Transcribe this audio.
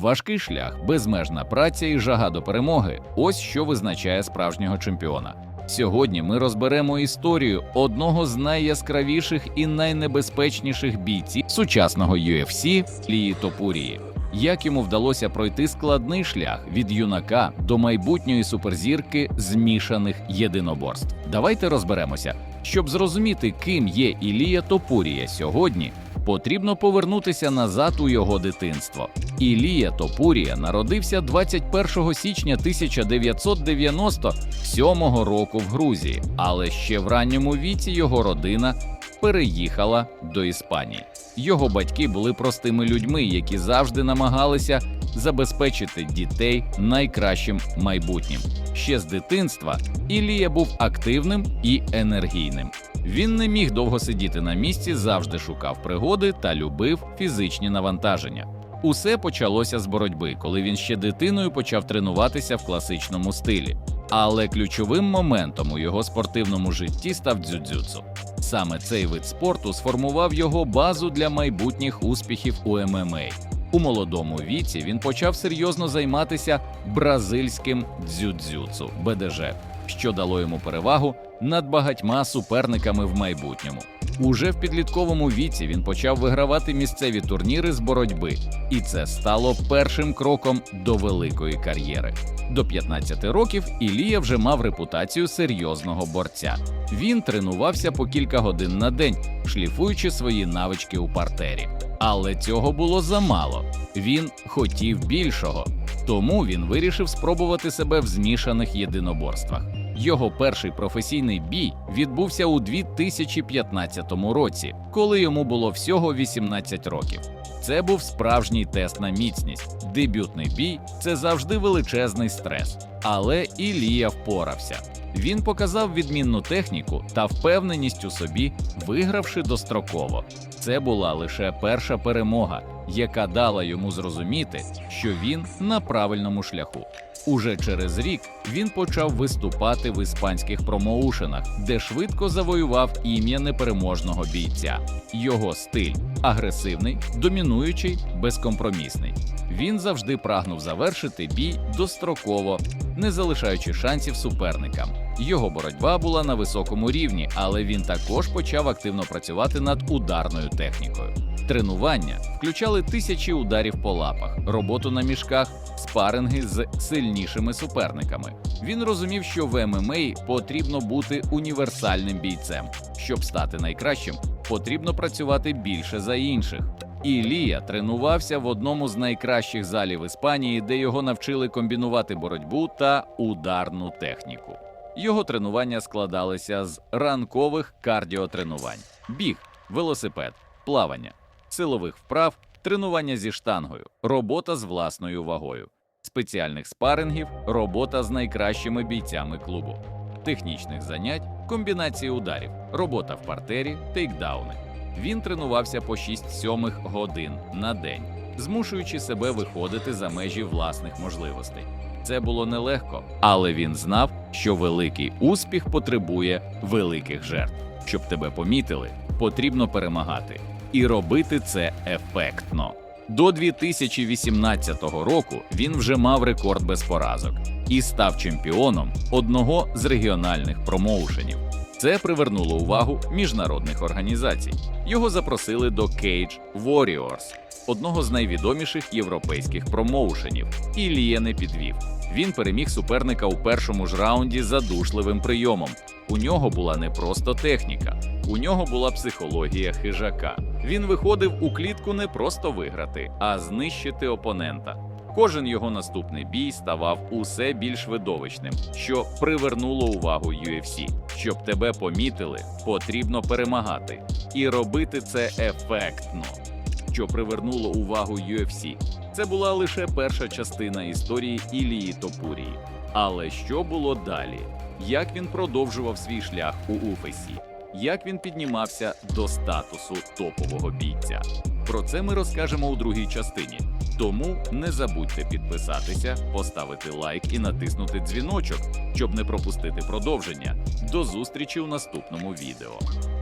Важкий шлях, безмежна праця і жага до перемоги ось що визначає справжнього чемпіона. Сьогодні ми розберемо історію одного з найяскравіших і найнебезпечніших бійців сучасного UFC Лії Топурії. Як йому вдалося пройти складний шлях від юнака до майбутньої суперзірки змішаних єдиноборств? Давайте розберемося. Щоб зрозуміти, ким є Ілія Топурія сьогодні, потрібно повернутися назад у його дитинство. Ілія Топурія народився 21 січня 1997 року в Грузії, але ще в ранньому віці його родина переїхала до Іспанії. Його батьки були простими людьми, які завжди намагалися забезпечити дітей найкращим майбутнім. Ще з дитинства Ілія був активним і енергійним. Він не міг довго сидіти на місці, завжди шукав пригоди та любив фізичні навантаження. Усе почалося з боротьби, коли він ще дитиною почав тренуватися в класичному стилі. Але ключовим моментом у його спортивному житті став дзюдзюцу. Саме цей вид спорту сформував його базу для майбутніх успіхів у ММА. У молодому віці він почав серйозно займатися бразильським дзюдзюцу БДЖ, що дало йому перевагу над багатьма суперниками в майбутньому. Уже в підлітковому віці він почав вигравати місцеві турніри з боротьби, і це стало першим кроком до великої кар'єри. До 15 років Ілія вже мав репутацію серйозного борця. Він тренувався по кілька годин на день, шліфуючи свої навички у партері. Але цього було замало. Він хотів більшого, тому він вирішив спробувати себе в змішаних єдиноборствах. Його перший професійний бій відбувся у 2015 році, коли йому було всього 18 років. Це був справжній тест на міцність. Дебютний бій це завжди величезний стрес. Але Ілія впорався. Він показав відмінну техніку та впевненість у собі, вигравши достроково. Це була лише перша перемога, яка дала йому зрозуміти, що він на правильному шляху. Уже через рік він почав виступати в іспанських промоушенах, де швидко завоював ім'я непереможного бійця. Його стиль агресивний, домінуючий, безкомпромісний. Він завжди прагнув завершити бій достроково, не залишаючи шансів суперникам. Його боротьба була на високому рівні, але він також почав активно працювати над ударною технікою. Тренування включали тисячі ударів по лапах, роботу на мішках, спаринги з сильнішими суперниками. Він розумів, що в ММА потрібно бути універсальним бійцем. Щоб стати найкращим, потрібно працювати більше за інших. Ілія тренувався в одному з найкращих залів Іспанії, де його навчили комбінувати боротьбу та ударну техніку. Його тренування складалися з ранкових кардіотренувань: біг, велосипед, плавання, силових вправ, тренування зі штангою, робота з власною вагою, спеціальних спарингів, робота з найкращими бійцями клубу, технічних занять, комбінації ударів, робота в партері, тейкдауни. Він тренувався по 6-7 годин на день, змушуючи себе виходити за межі власних можливостей. Це було нелегко, але він знав, що великий успіх потребує великих жертв. Щоб тебе помітили, потрібно перемагати і робити це ефектно. До 2018 року він вже мав рекорд без поразок і став чемпіоном одного з регіональних промоушенів. Це привернуло увагу міжнародних організацій. Його запросили до Cage Warriors, одного з найвідоміших європейських промоушенів. Ілія не підвів. Він переміг суперника у першому ж раунді задушливим прийомом. У нього була не просто техніка, у нього була психологія хижака. Він виходив у клітку не просто виграти, а знищити опонента. Кожен його наступний бій ставав усе більш видовищним, що привернуло увагу UFC. Щоб тебе помітили, потрібно перемагати і робити це ефектно. Що привернуло увагу UFC. Це була лише перша частина історії Ілії Топурії. Але що було далі? Як він продовжував свій шлях у Уфесі? Як він піднімався до статусу топового бійця? Про це ми розкажемо у другій частині. Тому не забудьте підписатися, поставити лайк і натиснути дзвіночок, щоб не пропустити продовження. До зустрічі у наступному відео.